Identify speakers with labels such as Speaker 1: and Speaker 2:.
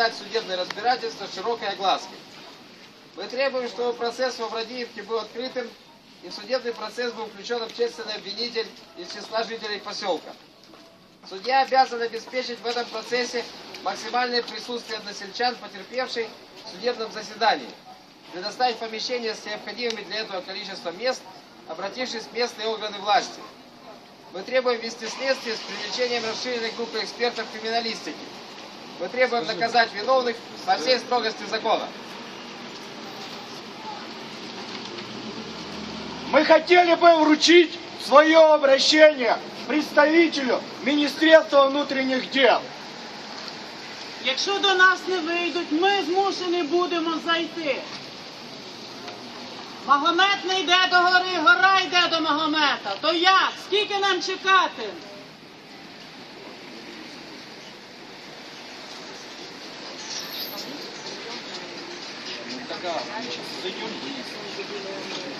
Speaker 1: придать судебное разбирательство широкой огласке. Мы требуем, чтобы процесс в Аврадиевке был открытым и в судебный процесс был включен общественный обвинитель из числа жителей поселка. Судья обязан обеспечить в этом процессе максимальное присутствие односельчан, потерпевшей в судебном заседании, предоставить помещение с необходимыми для этого количеством мест, обратившись в местные органы власти. Мы требуем вести следствие с привлечением расширенной группы экспертов криминалистики. Мы требуем наказать виновных по всей строгости закона.
Speaker 2: Мы хотели бы вручить свое обращение представителю Министерства внутренних дел.
Speaker 3: Якщо до нас не вийдуть, ми змушені будемо зайти. Магомет не йде до гори, гора йде до Магомета. То як? Скільки нам чекати? Пока. Зайдем.